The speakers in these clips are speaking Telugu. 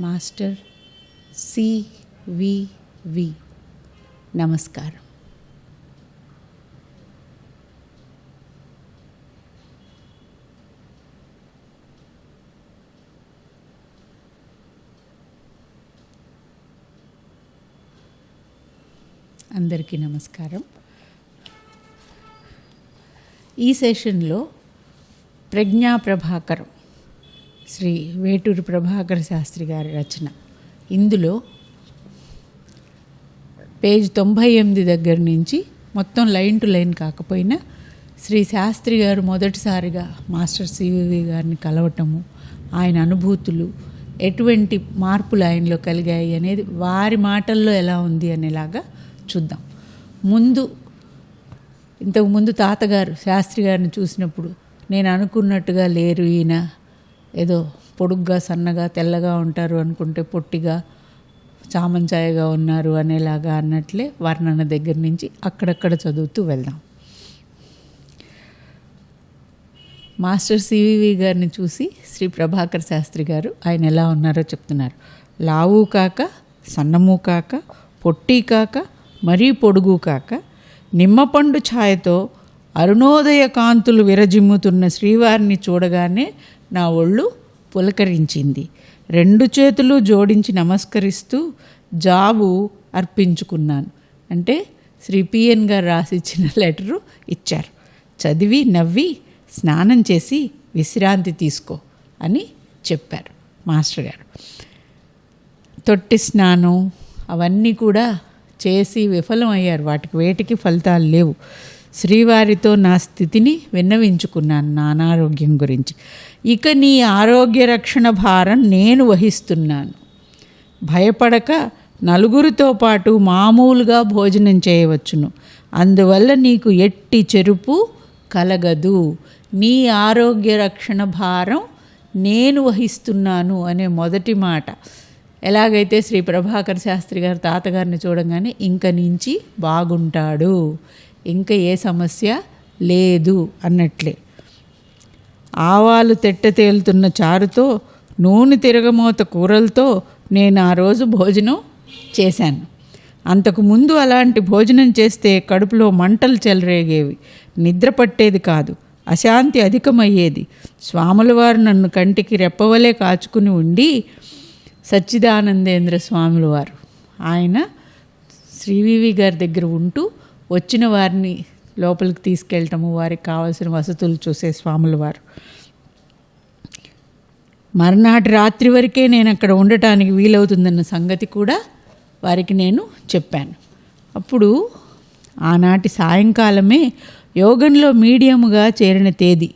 మాస్టర్ సివివి నమస్కారం అందరికీ నమస్కారం. ఈ సెషన్లో ప్రజ్ఞా ప్రభాకరం శ్రీ వేటూరి ప్రభాకర శాస్త్రి గారి రచన. ఇందులో పేజ్ తొంభై ఎనిమిది దగ్గర నుంచి మొత్తం లైన్ టు లైన్ కాకపోయినా శ్రీ శాస్త్రి గారు మొదటిసారిగా మాస్టర్ సివివి గారిని కలవటము ఆయన అనుభూతులు ఎటువంటి మార్పులు ఆయనలో కలిగాయి అనేది వారి మాటల్లో ఎలా ఉంది అనేలాగా చూద్దాం. ముందు ఇంతకు ముందు తాతగారు శాస్త్రి గారిని చూసినప్పుడు నేను అనుకున్నట్టుగా లేరు ఈయన. ఏదో పొడుగ్గా సన్నగా తెల్లగా ఉంటారు అనుకుంటే పొట్టిగా చామంచాయగా ఉన్నారు అనేలాగా అన్నట్లే వర్ణన దగ్గర నుంచి అక్కడక్కడ చదువుతూ వెళ్దాం. మాస్టర్ సివివి గారిని చూసి శ్రీ ప్రభాకర్ శాస్త్రి గారు ఆయన ఎలా ఉన్నారో చెప్తున్నారు. లావు కాక సన్నము కాక పొట్టి కాక మరీ పొడుగు కాక నిమ్మపండు ఛాయతో అరుణోదయ కాంతులు విరజిమ్ముతున్న శ్రీవారిని చూడగానే నా ఒళ్ళు పులకరించింది. రెండు చేతులు జోడించి నమస్కరిస్తూ జాబు అర్పించుకున్నాను. అంటే శ్రీ పిఎన్ గారు రాసిచ్చిన లెటరు ఇచ్చారు. చదివి నవ్వి స్నానం చేసి విశ్రాంతి తీసుకో అని చెప్పారు మాస్టర్ గారు. తొట్టి స్నానం అవన్నీ కూడా చేసి విఫలం అయ్యారు. వాటికి వేటికి ఫలితాలు లేవు. శ్రీవారితో నా స్థితిని విన్నవించుకున్నాను నా అనారోగ్యం గురించి. ఇక నీ ఆరోగ్య రక్షణ భారం నేను వహిస్తున్నాను. భయపడక నలుగురితో పాటు మామూలుగా భోజనం చేయవచ్చును. అందువల్ల నీకు ఎట్టి చెరుపు కలగదు. నీ ఆరోగ్య రక్షణ భారం నేను వహిస్తున్నాను అనే మొదటి మాట. ఎలాగైతే శ్రీ ప్రభాకర్ శాస్త్రి గారు తాతగారిని చూడగానే ఇంక నుంచి బాగుంటాడు. ఇంకా ఏ సమస్య? లేదు అన్నట్లే. ఆవాలు తెట్ట తేలుతున్న చారుతో నూనె తిరగమోత కూరలతో నేను ఆ రోజు భోజనం చేశాను. అంతకు ముందు అలాంటి భోజనం చేస్తే కడుపులో మంటలు చెలరేగేవి. నిద్ర పట్టేది కాదు అశాంతి అధికమయ్యేది. స్వాముల వారు నన్ను కంటికి రెప్పవలే కాచుకుని ఉండి సచ్చిదానందేంద్ర స్వాముల వారు ఆయన శ్రీవివి గారి దగ్గర ఉంటూ వచ్చిన వారిని లోపలికి తీసుకెళ్ళటము వారికి కావాల్సిన వసతులు చూసే స్వాముల వారు. మర్నాటి రాత్రి వరకే నేను అక్కడ ఉండటానికి వీలవుతుందన్న సంగతి కూడా వారికి నేను చెప్పాను. అప్పుడు ఆనాటి సాయంకాలమే యోగంలో మీడియంగా చేరిన తేదీ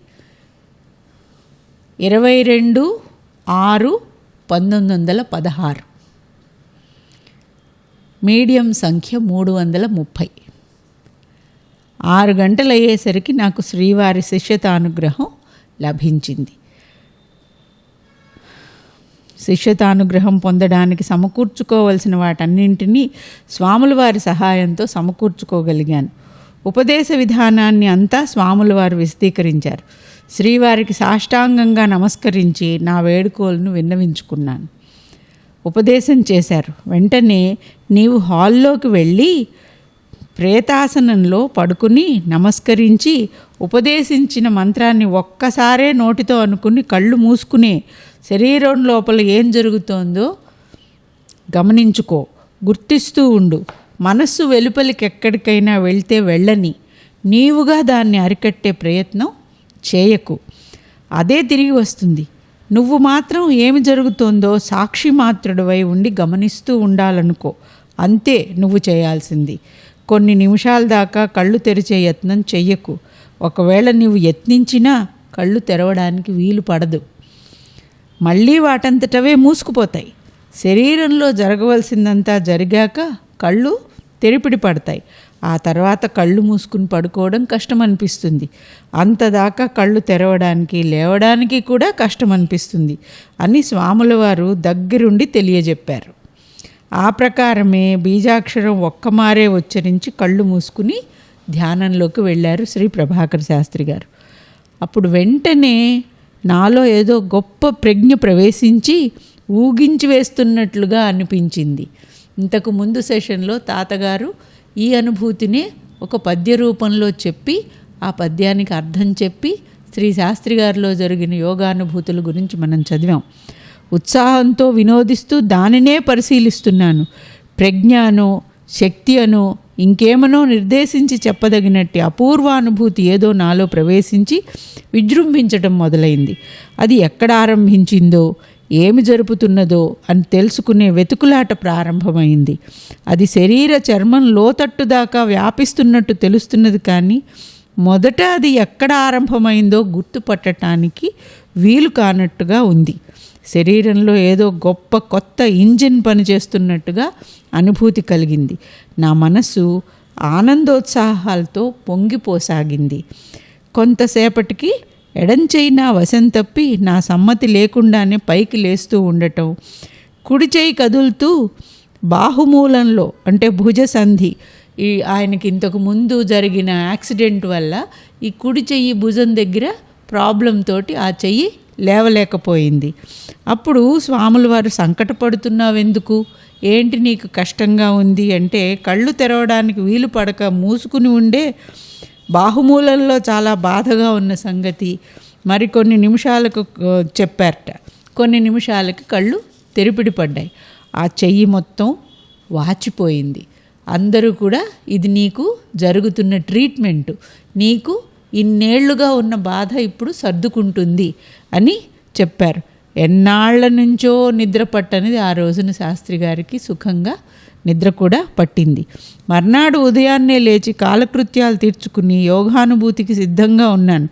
ఇరవై రెండు ఆరు పంతొమ్మిది వందల పదహారు. మీడియం సంఖ్య మూడు వందల ముప్పై. ఆరు గంటలయ్యేసరికి నాకు శ్రీవారి శిష్యతానుగ్రహం లభించింది. శిష్యతానుగ్రహం పొందడానికి సమకూర్చుకోవలసిన వాటన్నింటినీ స్వాముల వారి సహాయంతో సమకూర్చుకోగలిగాను. ఉపదేశ విధానాన్ని అంతా స్వాముల వారు విశదీకరించారు. శ్రీవారికి సాష్టాంగంగా నమస్కరించి నా వేడుకోలను విన్నవించుకున్నాను. ఉపదేశం చేశారు. వెంటనే నీవు హాల్లోకి వెళ్ళి ప్రేతాసనంలో పడుకుని నమస్కరించి ఉపదేశించిన మంత్రాన్ని ఒక్కసారే నోటితో అనుకుని కళ్ళు మూసుకునే శరీరం లోపల ఏం జరుగుతోందో గమనించుకో. గుర్తిస్తూ ఉండు. మనస్సు వెలుపలికి ఎక్కడికైనా వెళ్తే వెళ్ళని. నీవుగా దాన్ని అరికట్టే ప్రయత్నం చేయకు. అదే తిరిగి వస్తుంది. నువ్వు మాత్రం ఏమి జరుగుతోందో సాక్షి మాత్రుడివై ఉండి గమనిస్తూ ఉండాలనుకో. అంతే నువ్వు చేయాల్సింది. కొన్ని నిమిషాల దాకా కళ్ళు తెరిచే యత్నం చెయ్యకు. ఒకవేళ నీవు యత్నించినా కళ్ళు తెరవడానికి వీలు పడదు. మళ్ళీ వాటంతటవే మూసుకుపోతాయి. శరీరంలో జరగవలసిందంతా జరిగాక కళ్ళు తెరిపిడి పడతాయి. ఆ తర్వాత కళ్ళు మూసుకుని పడుకోవడం కష్టం అనిపిస్తుంది అంతదాకా కళ్ళు తెరవడానికి లేవడానికి కూడా కష్టం అనిపిస్తుంది అని స్వాముల వారు దగ్గరుండి తెలియజెప్పారు. ఆ ప్రకారమే బీజాక్షరం ఒక్కమారే ఉచ్చరించి కళ్ళు మూసుకుని ధ్యానంలోకి వెళ్ళారు శ్రీ ప్రభాకర్ శాస్త్రి గారు. అప్పుడు వెంటనే నాలో ఏదో గొప్ప ప్రజ్ఞ ప్రవేశించి ఊగించి వేస్తున్నట్లుగా అనిపించింది. ఇంతకు ముందు సెషన్లో తాతగారు ఈ అనుభూతినే ఒక పద్య రూపంలో చెప్పి ఆ పద్యానికి అర్థం చెప్పి శ్రీ శాస్త్రి గారిలో జరిగిన యోగానుభూతుల గురించి మనం చదివాం. ఉత్సాహంతో వినోదిస్తూ దానినే పరిశీలిస్తున్నాను. ప్రజ్ఞానో శక్తి అనో ఇంకేమనో నిర్దేశించి చెప్పదగినట్టి అపూర్వానుభూతి ఏదో నాలో ప్రవేశించి విజృంభించటం మొదలైంది. అది ఎక్కడ ఆరంభించిందో ఏమి జరుపుతున్నదో అని తెలుసుకునే వెతుకులాట ప్రారంభమైంది. అది శరీర చర్మం లోతట్టు దాకా వ్యాపిస్తున్నట్టు తెలుస్తున్నది కానీ మొదట అది ఎక్కడ ఆరంభమైందో గుర్తుపట్టడానికి వీలు కానట్టుగా ఉంది. శరీరంలో ఏదో గొప్ప కొత్త ఇంజిన్ పనిచేస్తున్నట్టుగా అనుభూతి కలిగింది. నా మనసు ఆనందోత్సాహాలతో పొంగిపోసాగింది. కొంతసేపటికి ఎడంచేయి నా వశం తప్పి నా సమ్మతి లేకుండానే పైకి లేస్తూ ఉండటం. కుడి చేయి కదులుతూ బాహుమూలంలో అంటే భుజ సంధి ఈ ఆయనకి ఇంతకు ముందు జరిగిన యాక్సిడెంట్ వల్ల ఈ కుడి చెయ్యి భుజం దగ్గర ప్రాబ్లం తోటి ఆ చెయ్యి లేవలేకపోయింది. అప్పుడు స్వాముల వారు సంకటపడుతున్నావెందుకు? ఏంటి నీకు కష్టంగా ఉంది? అంటే కళ్ళు తెరవడానికి వీలు పడక మూసుకుని ఉండే బాహుమూలంలో చాలా బాధగా ఉన్న సంగతి మరికొన్ని నిమిషాలకు చెప్పారట. కొన్ని నిమిషాలకి కళ్ళు తెరిపిడి పడ్డాయి. ఆ చెయ్యి మొత్తం వాచిపోయింది. అందరూ కూడా ఇది నీకు జరుగుతున్న ట్రీట్మెంట్. నీకు ఇన్నేళ్ళుగా ఉన్న బాధ ఇప్పుడు సర్దుకుంటుంది. అని చెప్పారు. ఎన్నాళ్ళ నుంచో నిద్ర పట్టనిది ఆ రోజున శాస్త్రి గారికి సుఖంగా నిద్ర కూడా పట్టింది. మర్నాడు ఉదయాన్నే లేచి కాలకృత్యాలు తీర్చుకుని యోగానుభూతికి సిద్ధంగా ఉన్నాను.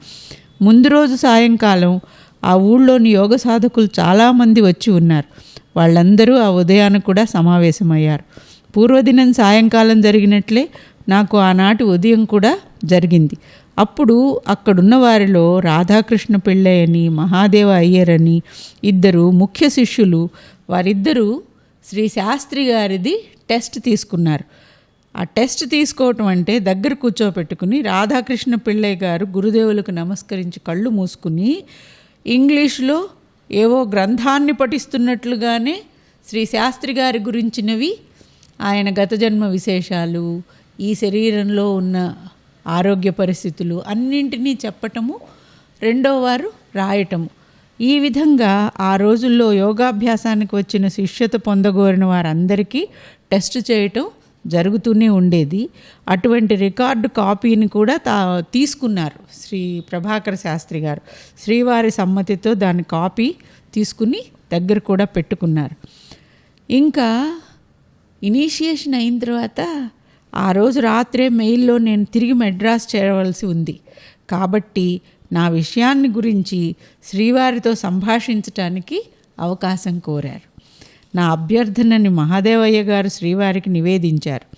ముందు రోజు సాయంకాలం ఆ ఊళ్ళోని యోగ సాధకులు చాలామంది వచ్చి ఉన్నారు. వాళ్ళందరూ ఆ ఉదయాన కూడా సమావేశమయ్యారు. పూర్వదినం సాయంకాలం జరిగినట్లే నాకు ఆనాటి ఉదయం కూడా జరిగింది. అప్పుడు అక్కడున్న వారిలో రాధాకృష్ణ పిళ్ళయ్యని మహాదేవ అయ్యర్ అని ఇద్దరు ముఖ్య శిష్యులు వారిద్దరూ శ్రీ శాస్త్రి గారిది టెస్ట్ తీసుకున్నారు. ఆ టెస్ట్ తీసుకోవటం అంటే దగ్గర కూర్చోపెట్టుకుని రాధాకృష్ణ పిళ్ళయ్య గారు గురుదేవులకు నమస్కరించి కళ్ళు మూసుకుని ఇంగ్లీష్లో ఏవో గ్రంథాన్ని పఠిస్తున్నట్లుగానే శ్రీ శాస్త్రి గారి గురించినవి ఆయన గత జన్మ విశేషాలు ఈ శరీరంలో ఉన్న ఆరోగ్య పరిస్థితులు అన్నింటినీ చెప్పటము రెండో వారు రాయటము. ఈ విధంగా ఆ రోజుల్లో యోగాభ్యాసానికి వచ్చిన శిష్యత పొందగోరిన వారందరికీ టెస్ట్ చేయటం జరుగుతూనే ఉండేది. అటువంటి రికార్డు కాపీని కూడా తా తీసుకున్నారు శ్రీ ప్రభాకర శాస్త్రి గారు. శ్రీవారి సమ్మతితో దాని కాపీ తీసుకుని దగ్గర కూడా పెట్టుకున్నారు. ఇంకా ఇనీషియేషన్ అయిన తర్వాత ఆ రోజు రాత్రే మెయిల్లో నేను తిరిగి మెడ్రాస్ చేరవలసి ఉంది. కాబట్టి నా విషయాన్ని గురించి శ్రీవారితో సంభాషించటానికి అవకాశం కోరారు. నా అభ్యర్థనని మహాదేవయ్య గారు శ్రీవారికి నివేదించారు.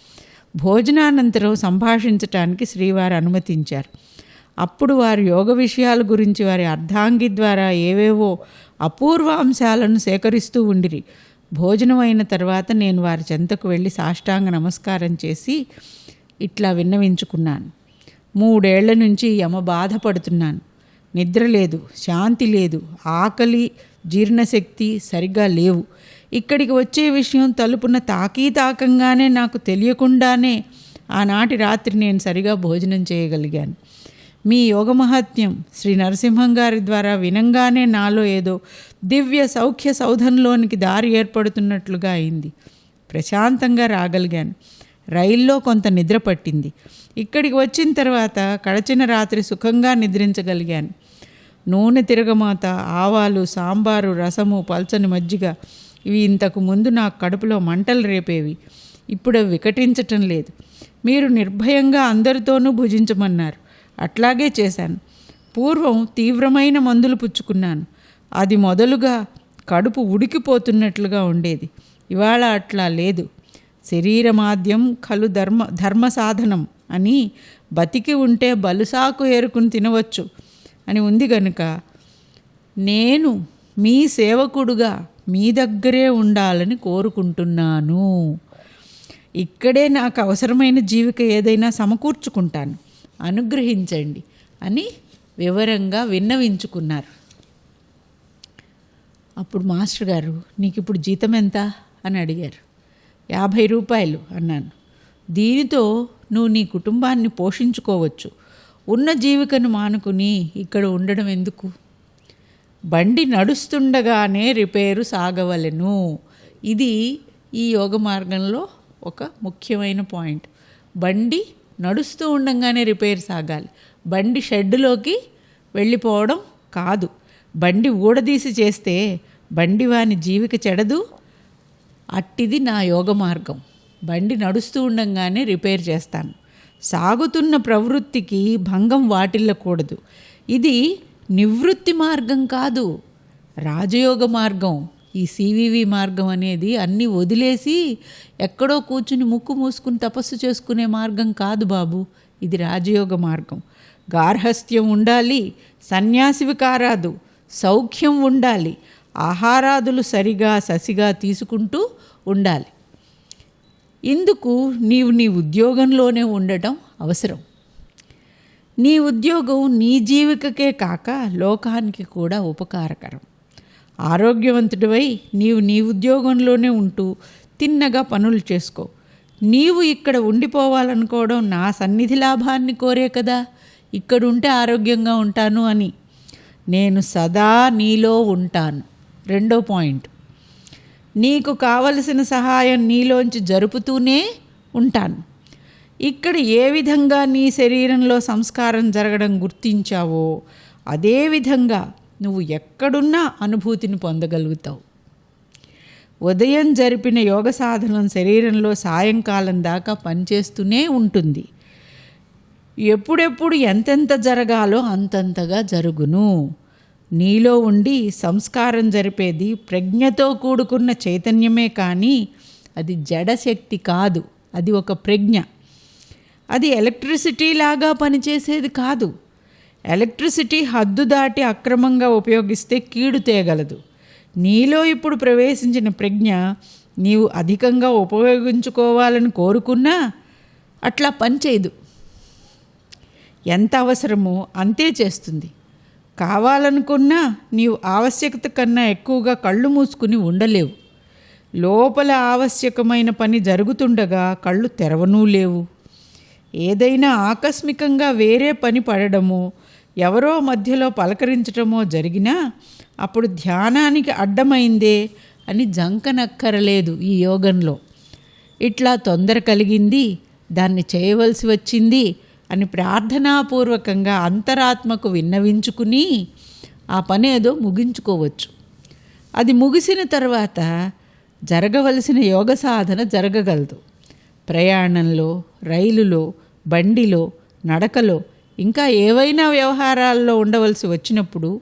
భోజనానంతరం సంభాషించటానికి శ్రీవారు అనుమతించారు. అప్పుడు వారు యోగ విషయాల గురించి వారి అర్ధాంగి ద్వారా ఏవేవో అపూర్వ అంశాలను సేకరిస్తూ ఉండిరి. భోజనం అయిన తర్వాత నేను వారి చెంతకు వెళ్ళి సాష్టాంగ నమస్కారం చేసి ఇట్లా విన్నవించుకున్నాను. మూడేళ్ళ నుంచి యమ బాధపడుతున్నాను. నిద్ర లేదు శాంతి లేదు ఆకలి జీర్ణశక్తి సరిగ్గా లేవు. ఇక్కడికి వచ్చే విషయం తలుపున తాకీ తాకంగానే నాకు తెలియకుండానే ఆనాటి రాత్రి నేను సరిగా భోజనం చేయగలిగాను. మీ యోగ మహత్యం శ్రీ నరసింహం గారి ద్వారా వినంగానే నాలో ఏదో దివ్య సౌఖ్య సౌధంలోనికి దారి ఏర్పడుతున్నట్లుగా అయింది. ప్రశాంతంగా రాగలిగాను. రైల్లో కొంత నిద్ర పట్టింది. ఇక్కడికి వచ్చిన తర్వాత కడచిన రాత్రి సుఖంగా నిద్రించగలిగాను. నూనె తిరగమాత ఆవాలు సాంబారు రసము పల్చని మజ్జిగ ఇవి ఇంతకు ముందు నా కడుపులో మంటలు రేపేవి. ఇప్పుడు వికటించటం లేదు. మీరు నిర్భయంగా అందరితోనూ భుజించమన్నారు. అట్లాగే చేశాను. పూర్వం తీవ్రమైన మందులు పుచ్చుకున్నాను. అది మొదలుగా కడుపు ఉడికిపోతున్నట్లుగా ఉండేది. ఇవాళ అట్లా లేదు. శరీరమాద్యం కలు ధర్మ ధర్మ సాధనం అని బతికి ఉంటే బలుసాకు ఏరుకుని తినవచ్చు అని ఉంది గనుక నేను మీ సేవకుడుగా మీ దగ్గరే ఉండాలని కోరుకుంటున్నాను. ఇక్కడే నాకు అవసరమైన జీవిక ఏదైనా సమకూర్చుకుంటాను. అనుగ్రహించండి అని వివరంగా విన్నవించుకున్నారు. అప్పుడు మాస్టర్ గారు నీకు ఇప్పుడు జీతం ఎంత? అని అడిగారు. యాభై రూపాయలు అన్నాను. దీనితో నువ్వు నీ కుటుంబాన్ని పోషించుకోవచ్చు. ఉన్న జీవికను మానుకుని ఇక్కడ ఉండడం ఎందుకు? బండి నడుస్తుండగానే రిపేరు సాగవలెను. ఇది ఈ యోగ మార్గంలో ఒక ముఖ్యమైన పాయింట్. బండి నడుస్తూ ఉండగానే రిపేర్ సాగాలి. బండి షెడ్డులోకి వెళ్ళిపోవడం కాదు. బండి ఊడదీసి చేస్తే బండి వాని జీవిక చెడదు. అట్టిది నా యోగ మార్గం. బండి నడుస్తూ ఉండగానే రిపేర్ చేస్తాను. సాగుతున్న ప్రవృత్తికి భంగం వాటిల్లకూడదు. ఇది నివృత్తి మార్గం కాదు. రాజయోగ మార్గం. ఈ సివివి మార్గం అనేది అన్నీ వదిలేసి ఎక్కడో కూర్చుని ముక్కు మూసుకుని తపస్సు చేసుకునే మార్గం కాదు బాబు. ఇది రాజయోగ మార్గం. గార్హస్థ్యం ఉండాలి సన్యాసివి కారాదు సౌఖ్యం ఉండాలి ఆహారాదులు సరిగా ససిగా తీసుకుంటూ ఉండాలి. ఇందుకు నీవు నీ ఉద్యోగంలోనే ఉండటం అవసరం. నీ ఉద్యోగం నీ జీవికకే కాక లోకానికి కూడా ఉపకారకరం. ఆరోగ్యవంతుడివై నీవు నీ ఉద్యోగంలోనే ఉంటూ తిన్నగా పనులు చేసుకో. నీవు ఇక్కడ ఉండిపోవాలనుకోవడం నా సన్నిధి లాభాన్ని కోరే కదా. ఇక్కడ ఉంటే ఆరోగ్యంగా ఉంటాను అని. నేను సదా నీలో ఉంటాను. రెండో పాయింట్. నీకు కావలసిన సహాయం నీలోంచి జరుపుతూనే ఉంటాను. ఇక్కడ ఏ విధంగా నీ శరీరంలో సంస్కారం జరగడం గుర్తించావో అదే విధంగా నువ్వు ఎక్కడున్నా అనుభూతిని పొందగలుగుతావు. ఉదయం జరిపిన యోగ సాధనం శరీరంలో సాయంకాలం దాకా పనిచేస్తూనే ఉంటుంది. ఎప్పుడెప్పుడు ఎంతెంత జరగాలో అంతంతగా జరుగును. నీలో ఉండి సంస్కారం జరిపేది ప్రజ్ఞతో కూడుకున్న చైతన్యమే కానీ అది జడశక్తి కాదు. అది ఒక ప్రజ్ఞ. అది ఎలక్ట్రిసిటీ లాగా పనిచేసేది కాదు. ఎలక్ట్రిసిటీ హద్దు దాటి అక్రమంగా ఉపయోగిస్తే కీడు తేగలదు. నీలో ఇప్పుడు ప్రవేశించిన ప్రజ్ఞ నీవు అధికంగా ఉపయోగించుకోవాలని కోరుకున్నా అట్లా పనిచేయదు ఎంత అవసరమో అంతే చేస్తుంది. కావాలనుకున్నా నీవు ఆవశ్యకత కన్నా ఎక్కువగా కళ్ళు మూసుకుని ఉండలేవు. లోపల ఆవశ్యకమైన పని జరుగుతుండగా కళ్ళు తెరవనూ లేవు. ఏదైనా ఆకస్మికంగా వేరే పని పడడమో ఎవరో మధ్యలో పలకరించటమో జరిగినా అప్పుడు ధ్యానానికి అడ్డమైందే అని జంకనక్కరలేదు ఈ యోగంలో. ఇట్లా తొందర కలిగింది దాన్ని చేయవలసి వచ్చింది అని ప్రార్థనాపూర్వకంగా అంతరాత్మకు విన్నవించుకుని ఆ పని ఏదో ముగించుకోవచ్చు. అది ముగిసిన తర్వాత జరగవలసిన యోగ సాధన జరగగలదు. ప్రయాణంలో రైలులో బండిలో నడకలో ఇంకా ఏవైనా వ్యవహారాల్లో ఉండవలసి వచ్చినప్పుడు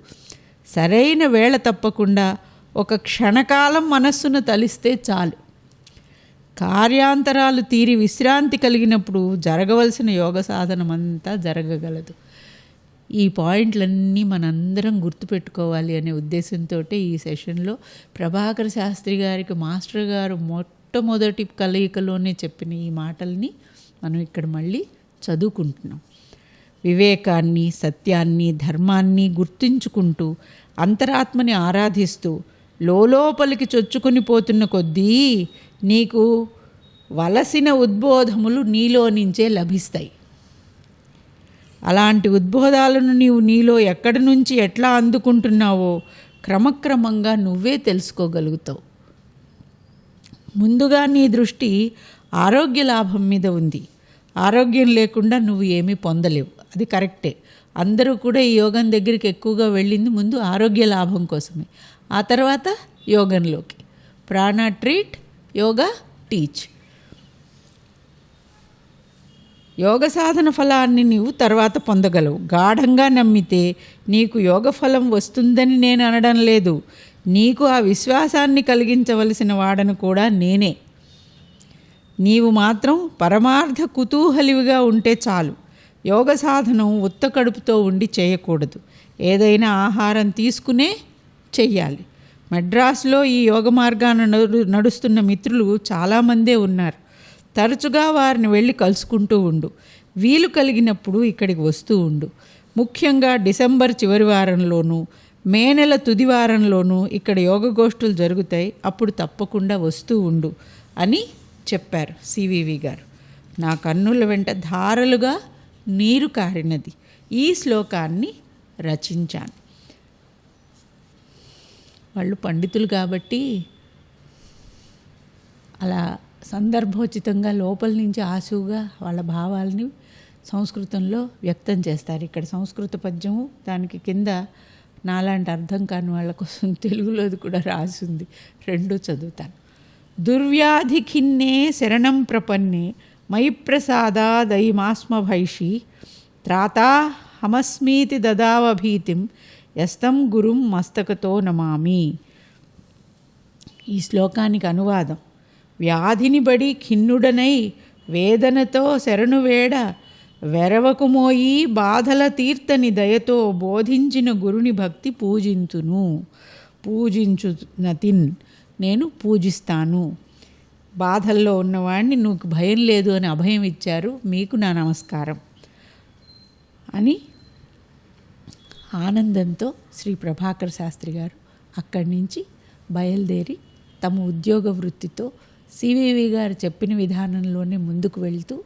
సరైన వేళ తప్పకుండా ఒక క్షణకాలం మనస్సును తలిస్తే చాలు. కార్యాంతరాలు తీరి విశ్రాంతి కలిగినప్పుడు జరగవలసిన యోగ సాధనమంతా జరగగలదు. ఈ పాయింట్లన్నీ మనందరం గుర్తుపెట్టుకోవాలి అనే ఉద్దేశంతో ఈ సెషన్లో ప్రభాకర్ శాస్త్రి గారికి మాస్టర్ గారు మొట్టమొదటి కలయికలోనే చెప్పిన ఈ మాటల్ని మనం ఇక్కడ మళ్ళీ చదువుకుంటున్నాం. వివేకాన్ని సత్యాన్ని ధర్మాన్ని గుర్తించుకుంటూ అంతరాత్మని ఆరాధిస్తూ లోపలికి చొచ్చుకొని పోతున్న కొద్దీ నీకు వలసిన ఉద్బోధములు నీలో నుంచే లభిస్తాయి. అలాంటి ఉద్బోధాలను నీవు నీలో ఎక్కడి నుంచి ఎట్లా అందుకుంటున్నావో క్రమక్రమంగా నువ్వే తెలుసుకోగలుగుతావు. ముందుగా నీ దృష్టి ఆరోగ్య లాభం మీద ఉంది. ఆరోగ్యం లేకుండా నువ్వు ఏమీ పొందలేవు. అది కరెక్టే. అందరూ కూడా ఈ యోగం దగ్గరికి ఎక్కువగా వెళ్ళింది ముందు ఆరోగ్య లాభం కోసమే. ఆ తర్వాత యోగంలోకి. ప్రాణ ట్రీట్ యోగా టీచ్. యోగ సాధన ఫలాన్ని నీవు తర్వాత పొందగలవు. గాఢంగా నమ్మితే నీకు యోగ ఫలం వస్తుందని నేను అనడం లేదు. నీకు ఆ విశ్వాసాన్ని కలిగించవలసిన వాడను కూడా నేనే. నీవు మాత్రం పరమార్థ కుతూహలివిగా ఉంటే చాలు. యోగ సాధనం ఉత్త కడుపుతో ఉండి చేయకూడదు. ఏదైనా ఆహారం తీసుకునే చెయ్యాలి. మద్రాసులో ఈ యోగ మార్గాన నడు- నడుస్తున్న మిత్రులు చాలామందే ఉన్నారు. తరచుగా వారిని వెళ్ళి కలుసుకుంటూ ఉండు. వీలు కలిగినప్పుడు ఇక్కడికి వస్తూ ఉండు. ముఖ్యంగా డిసెంబర్ చివరి వారంలోనూ మే నెల తుది వారంలోనూ ఇక్కడ యోగ గోష్ఠులు జరుగుతాయి. అప్పుడు తప్పకుండా వస్తూ ఉండు అని చెప్పారు సివివి గారు. నా కన్నుల వెంట ధారలుగా నీరు కారినది. ఈ శ్లోకాన్ని రచించాను. వాళ్ళు పండితులు కాబట్టి అలా సందర్భోచితంగా లోపల నుంచి ఆశువుగా వాళ్ళ భావాల్ని సంస్కృతంలో వ్యక్తం చేస్తారు. ఇక్కడ సంస్కృత పద్యము దానికి కింద నాలాంటి అర్థం కాని వాళ్ళ కోసం తెలుగులోది కూడా రాసింది రెండు చదువుతాను. దుర్వ్యాధి ఖిన్నే శరణం ప్రపన్నే మయి ప్రసాదా భైషి త్రాతా హమస్మీతి దదావభీతిం యస్తం గురుం మస్తకతో నమామి ఈ శ్లోకానికి అనువాదం వ్యాధిని బడి ఖిన్నుడనై వేదనతో శరణువేడ వెరవకుమోయి బాధల తీర్థని దయతో బోధించిన గురుని భక్తి పూజించును పూజించు నతిన్ నేను పూజిస్తాను। బాధల్లో ఉన్నవాడిని నువ్వు భయం లేదు అని అభయం ఇచ్చారు. మీకు నా నమస్కారం అని ఆనందంతో శ్రీ ప్రభాకర్ శాస్త్రి గారు అక్కడి నుంచి బయలుదేరి తమ ఉద్యోగ వృత్తితో సివివి గారు చెప్పిన విధానంలోనే ముందుకు వెళ్తూ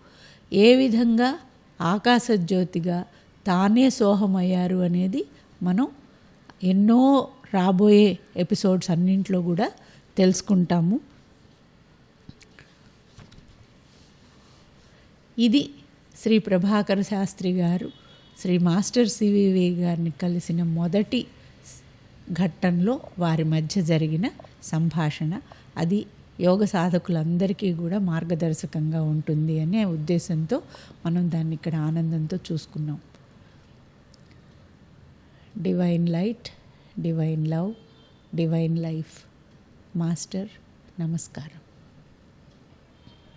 ఏ విధంగా ఆకాశజ్యోతిగా తానే సోహమయ్యారు అనేది మనం ఎన్నో రాబోయే ఎపిసోడ్స్ అన్నింట్లో కూడా తెలుసుకుంటాము. ఇది శ్రీ ప్రభాకర శాస్త్రి గారు శ్రీ మాస్టర్ సివివి గారిని కలిసిన మొదటి ఘట్టంలో వారి మధ్య జరిగిన సంభాషణ. అది యోగ సాధకులందరికీ కూడా మార్గదర్శకంగా ఉంటుంది అనే ఉద్దేశంతో మనం దాన్ని ఇక్కడ ఆనందంతో చూసుకున్నాం. Divine light divine love divine life master నమస్కారం.